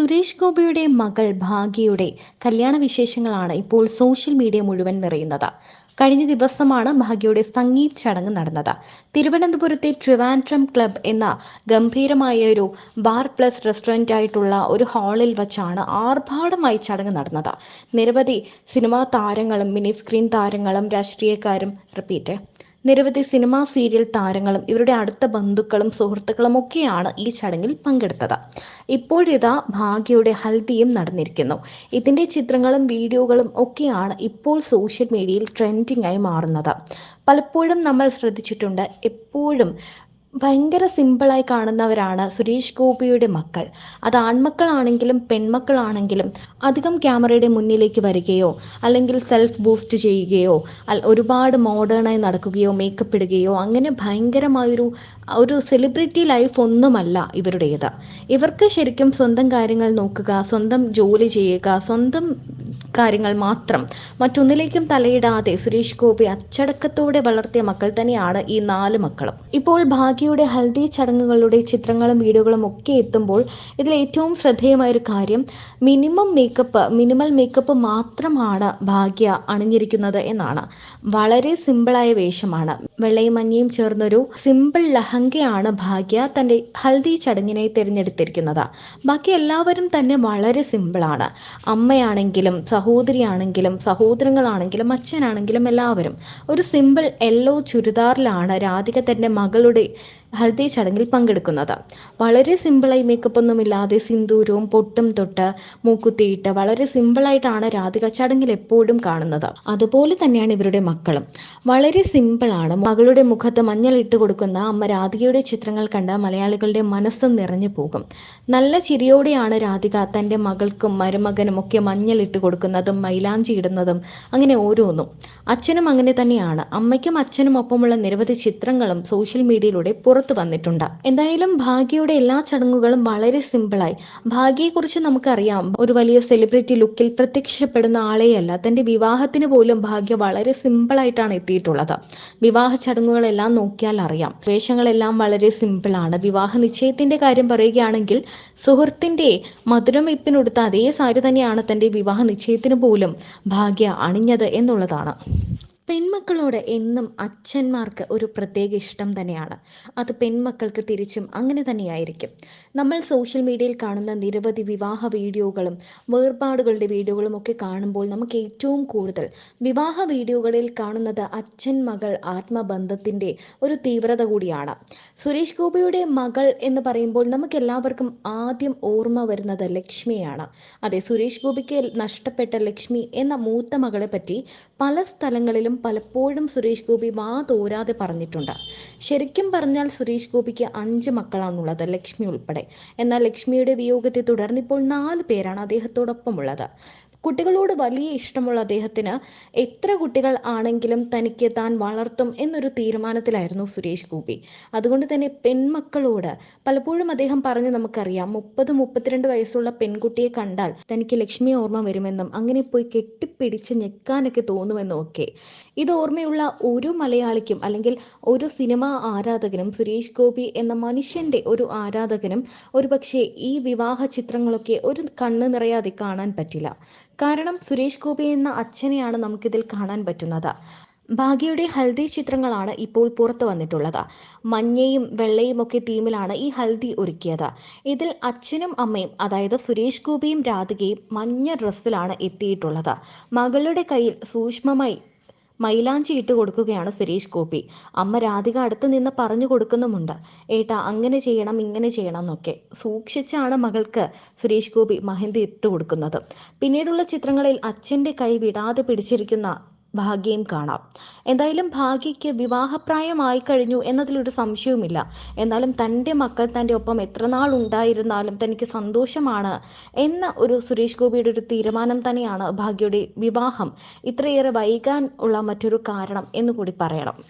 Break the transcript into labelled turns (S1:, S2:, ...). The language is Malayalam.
S1: സുരേഷ് ഗോപിയുടെ മകൾ ഭാഗ്യയുടെ കല്യാണ വിശേഷങ്ങളാണ് ഇപ്പോൾ സോഷ്യൽ മീഡിയ മുഴുവൻ നിറയുന്നത്. കഴിഞ്ഞ ദിവസമാണ് ഭാഗ്യയുടെ സംഗീത് ചടങ്ങ് നടന്നത്. തിരുവനന്തപുരത്തെ ട്രിവാൻഡ്രം ക്ലബ് എന്ന ഗംഭീരമായ ഒരു ബാർ പ്ലസ് റെസ്റ്റോറന്റ് ആയിട്ടുള്ള ഒരു ഹാളിൽ വച്ചാണ് ആർഭാടമായി ചടങ്ങ് നടന്നത്. നിരവധി സിനിമാ താരങ്ങളും മിനി സ്ക്രീൻ താരങ്ങളും രാഷ്ട്രീയക്കാരും റിപ്പീറ്റ്. നിരവധി സിനിമാ സീരിയൽ താരങ്ങളും ഇവരുടെ അടുത്ത ബന്ധുക്കളും സുഹൃത്തുക്കളും ഒക്കെയാണ് ഈ ചടങ്ങിൽ പങ്കെടുത്തത്. ഇപ്പോഴിതാ ഭാഗ്യയുടെ ഹൽദിയും നടന്നിരിക്കുന്നു. ഇതിന്റെ ചിത്രങ്ങളും വീഡിയോകളും ഒക്കെയാണ് ഇപ്പോൾ സോഷ്യൽ മീഡിയയിൽ ട്രെൻഡിംഗ് ആയി മാറുന്നത്. പലപ്പോഴും നമ്മൾ ശ്രദ്ധിച്ചിട്ടുണ്ട് എപ്പോഴും ഭയങ്കര സിമ്പിളായി കാണുന്നവരാണ് സുരേഷ് ഗോപിയുടെ മക്കൾ. അത് ആൺമക്കളാണെങ്കിലും പെൺമക്കളാണെങ്കിലും അധികം ക്യാമറയുടെ മുന്നിലേക്ക് വരികയോ അല്ലെങ്കിൽ സെൽഫ് ബൂസ്റ്റ് ചെയ്യുകയോ ഒരുപാട് മോഡേണായി നടക്കുകയോ മേക്കപ്പ് ഇടുകയോ അങ്ങനെ ഭയങ്കരമായൊരു ഒരു സെലിബ്രിറ്റി ലൈഫ് ഒന്നുമല്ല ഇവരുടേത്. ഇവർക്ക് ശരിക്കും സ്വന്തം കാര്യങ്ങൾ നോക്കുക സ്വന്തം ജോലി ചെയ്യുക സ്വന്തം കാര്യങ്ങൾ മാത്രം. മറ്റൊന്നിലേക്കും തലയിടാതെ സുരേഷ് ഗോപി അച്ചടക്കത്തോടെ വളർത്തിയ മക്കൾ തന്നെയാണ് ഈ നാല് മക്കളും. ഇപ്പോൾ ഭാഗ്യയുടെ ഹൽദി ചടങ്ങുകളുടെ ചിത്രങ്ങളും വീഡിയോകളും ഒക്കെ എത്തുമ്പോൾ ഇതിൽ ഏറ്റവും ശ്രദ്ധേയമായ ഒരു കാര്യം മിനിമം മേക്കപ്പ് മിനിമൽ മേക്കപ്പ് മാത്രമാണ് ഭാഗ്യ അണിഞ്ഞിരിക്കുന്നത് എന്നാണ്. വളരെ സിമ്പിളായ വേഷമാണ്. വെള്ളയും മഞ്ഞയും ചേർന്നൊരു സിമ്പിൾ ലഹങ്കയാണ് ഭാഗ്യ തന്റെ ഹൽദി ചടങ്ങിനെ തിരഞ്ഞെടുത്തിരിക്കുന്നത്. ബാക്കി എല്ലാവരും തന്നെ വളരെ സിമ്പിളാണ് അമ്മയാണെങ്കിലും സഹോദരിയാണെങ്കിലും സഹോദരങ്ങളാണെങ്കിലും അച്ഛനാണെങ്കിലും എല്ലാവരും ഒരു സിമ്പിൾ യെല്ലോ ചുരിദാറിലാണ് രാധിക തന്റെ മകളുടെ ഹൽദി ചടങ്ങിൽ പങ്കെടുക്കുന്നത്. വളരെ സിമ്പിളായി മേക്കപ്പ് ഒന്നും ഇല്ലാതെ സിന്ദൂരവും പൊട്ടും തൊട്ട് മൂക്കുത്തിയിട്ട് വളരെ സിമ്പിളായിട്ടാണ് രാധിക ചടങ്ങിൽ എപ്പോഴും കാണുന്നത്. അതുപോലെ തന്നെയാണ് ഇവരുടെ മക്കളും. വളരെ സിമ്പിളാണ് മകളുടെ മുഖത്ത് മഞ്ഞൾ ഇട്ട് കൊടുക്കുന്ന അമ്മ രാധികയുടെ ചിത്രങ്ങൾ കണ്ട മലയാളികളുടെ മനസ്സ് നിറഞ്ഞു പോകും. നല്ല ചിരിയോടെയാണ് രാധിക തന്റെ മകൾക്കും മരുമകനും ഒക്കെ മഞ്ഞൾ ഇട്ട് കൊടുക്കുന്നതും മൈലാഞ്ചി ഇടുന്നതും അങ്ങനെ ഓരോന്നും. അച്ഛനും അങ്ങനെ തന്നെയാണ്. അമ്മയ്ക്കും അച്ഛനും ഒപ്പമുള്ള നിരവധി ചിത്രങ്ങളും സോഷ്യൽ മീഡിയയിലൂടെ പുറത്തു വന്നിട്ടുണ്ട്. എന്തായാലും ഭാഗ്യയുടെ എല്ലാ ചടങ്ങുകളും വളരെ സിമ്പിളായി ഭാഗ്യയെക്കുറിച്ച് നമുക്കറിയാം. ഒരു വലിയ സെലിബ്രിറ്റി ലുക്കിൽ പ്രത്യക്ഷപ്പെടുന്ന ആളെയല്ല. തന്റെ വിവാഹത്തിന് പോലും ഭാഗ്യ വളരെ സിമ്പിളായിട്ടാണ് എത്തിയിട്ടുള്ളത്. വിവാഹ ചടങ്ങുകളെല്ലാം നോക്കിയാൽ അറിയാം. വേഷങ്ങളെല്ലാം വളരെ സിമ്പിളാണ് വിവാഹ നിശ്ചയത്തിന്റെ കാര്യം പറയുകയാണെങ്കിൽ സുഹൃത്തിന്റെ മധുരം വെപ്പിനൊടുത്ത അതേ സാരി തന്നെയാണ് തന്റെ വിവാഹ നിശ്ചയത്തിന് പോലും ഭാഗ്യ അണിഞ്ഞത് എന്നുള്ളതാണ്. പെൺമക്കളോട് എന്നും അച്ഛന്മാർക്ക് ഒരു പ്രത്യേക ഇഷ്ടം തന്നെയാണ്. അത് പെൺമക്കൾക്ക് തിരിച്ചും അങ്ങനെ തന്നെയായിരിക്കും. നമ്മൾ സോഷ്യൽ മീഡിയയിൽ കാണുന്ന നിരവധി വിവാഹ വീഡിയോകളും വേർപാടുകളുടെ വീഡിയോകളും ഒക്കെ കാണുമ്പോൾ നമുക്ക് ഏറ്റവും കൂടുതൽ വിവാഹ വീഡിയോകളിൽ കാണുന്നത് അച്ഛൻ മകൾ ആത്മബന്ധത്തിന്റെ ഒരു തീവ്രത കൂടിയാണ്. സുരേഷ് ഗോപിയുടെ മകൾ എന്ന് പറയുമ്പോൾ നമുക്ക് എല്ലാവർക്കും ആദ്യം ഓർമ്മ വരുന്നത് ലക്ഷ്മിയാണ്. അതെ സുരേഷ് ഗോപിക്ക് നഷ്ടപ്പെട്ട ലക്ഷ്മി എന്ന മൂത്ത മകളെ പറ്റി പല സ്ഥലങ്ങളിലും പലപ്പോഴും സുരേഷ് ഗോപി വാ തോരാതെ പറഞ്ഞിട്ടുണ്ട്. ശരിക്കും പറഞ്ഞാൽ സുരേഷ് ഗോപിക്ക് അഞ്ച് മക്കളാണുള്ളത് ലക്ഷ്മി ഉൾപ്പെടെ. എന്നാൽ ലക്ഷ്മിയുടെ വിയോഗത്തെ തുടർന്ന് ഇപ്പോൾ നാല് പേരാണ് അദ്ദേഹത്തോടൊപ്പം ഉള്ളത് കുട്ടികളോട് വലിയ ഇഷ്ടമുള്ള അദ്ദേഹത്തിന് എത്ര കുട്ടികൾ ആണെങ്കിലും തനിക്ക് താൻ വളർത്തും എന്നൊരു തീരുമാനത്തിലായിരുന്നു സുരേഷ് ഗോപി. അതുകൊണ്ട് തന്നെ പെൺമക്കളോട് പലപ്പോഴും അദ്ദേഹം പറഞ്ഞു നമുക്കറിയാം മുപ്പത് മുപ്പത്തിരണ്ട് വയസ്സുള്ള പെൺകുട്ടിയെ കണ്ടാൽ തനിക്ക് ലക്ഷ്മി ഓർമ്മ വരുമെന്നും അങ്ങനെ പോയി കെട്ടിപ്പിടിച്ച് ഞെക്കാനൊക്കെ തോന്നുമെന്നും ഒക്കെ. ഇത് ഓർമ്മയുള്ള ഒരു മലയാളിക്കും അല്ലെങ്കിൽ ഒരു സിനിമ ആരാധകനും സുരേഷ് ഗോപി എന്ന മനുഷ്യന്റെ ഒരു ആരാധകനും ഒരുപക്ഷെ ഈ വിവാഹ ചിത്രങ്ങളൊക്കെ ഒരു കണ്ണ് നിറയാതെ കാണാൻ പറ്റില്ല. കാരണം സുരേഷ് ഗോപി എന്ന അച്ഛനെയാണ് നമുക്കിതിൽ കാണാൻ പറ്റുന്നത്. ഭാഗ്യയുടെ ഹൽദി ചിത്രങ്ങളാണ് ഇപ്പോൾ പുറത്തു വന്നിട്ടുള്ളത്. മഞ്ഞയും വെള്ളയും ഒക്കെ തീമിലാണ് ഈ ഹൽദി ഒരുക്കിയത്. ഇതിൽ അച്ഛനും അമ്മയും അതായത് സുരേഷ് ഗോപിയും രാധികയും മഞ്ഞ ഡ്രസ്സിലാണ് എത്തിയിട്ടുള്ളത്. മകളുടെ കയ്യിൽ സൂക്ഷ്മമായി മൈലാഞ്ചി ഇട്ട് കൊടുക്കുകയാണ് സുരേഷ് ഗോപി. അമ്മ രാധിക അടുത്ത് നിന്ന് പറഞ്ഞു കൊടുക്കുന്നുമുണ്ട്. ഏട്ടാ അങ്ങനെ ചെയ്യണം ഇങ്ങനെ ചെയ്യണം എന്നൊക്കെ. സൂക്ഷിച്ചാണ് മകൾക്ക് സുരേഷ് ഗോപി മഹന്തി ഇട്ട് കൊടുക്കുന്നത്. പിന്നീടുള്ള ചിത്രങ്ങളിൽ അച്ഛന്റെ കൈ വിടാതെ പിടിച്ചിരിക്കുന്ന ഭാഗ്യയും കാണാം. എന്തായാലും ഭാഗ്യയ്ക്ക് വിവാഹപ്രായമായി കഴിഞ്ഞു എന്നതിലൊരു സംശയവുമില്ല. എന്നാലും തന്റെ മക്കൾ തന്റെ ഒപ്പം എത്ര നാൾ ഉണ്ടായിരുന്നാലും തനിക്ക് സന്തോഷമാണ് എന്ന ഒരു സുരേഷ് ഗോപിയുടെ ഒരു തീരുമാനം തന്നെയാണ് ഭാഗ്യയുടെ വിവാഹം. ഇത്രയേറെ വൈകാൻ ഉള്ള മറ്റൊരു കാരണം എന്ന് കൂടി പറയണം.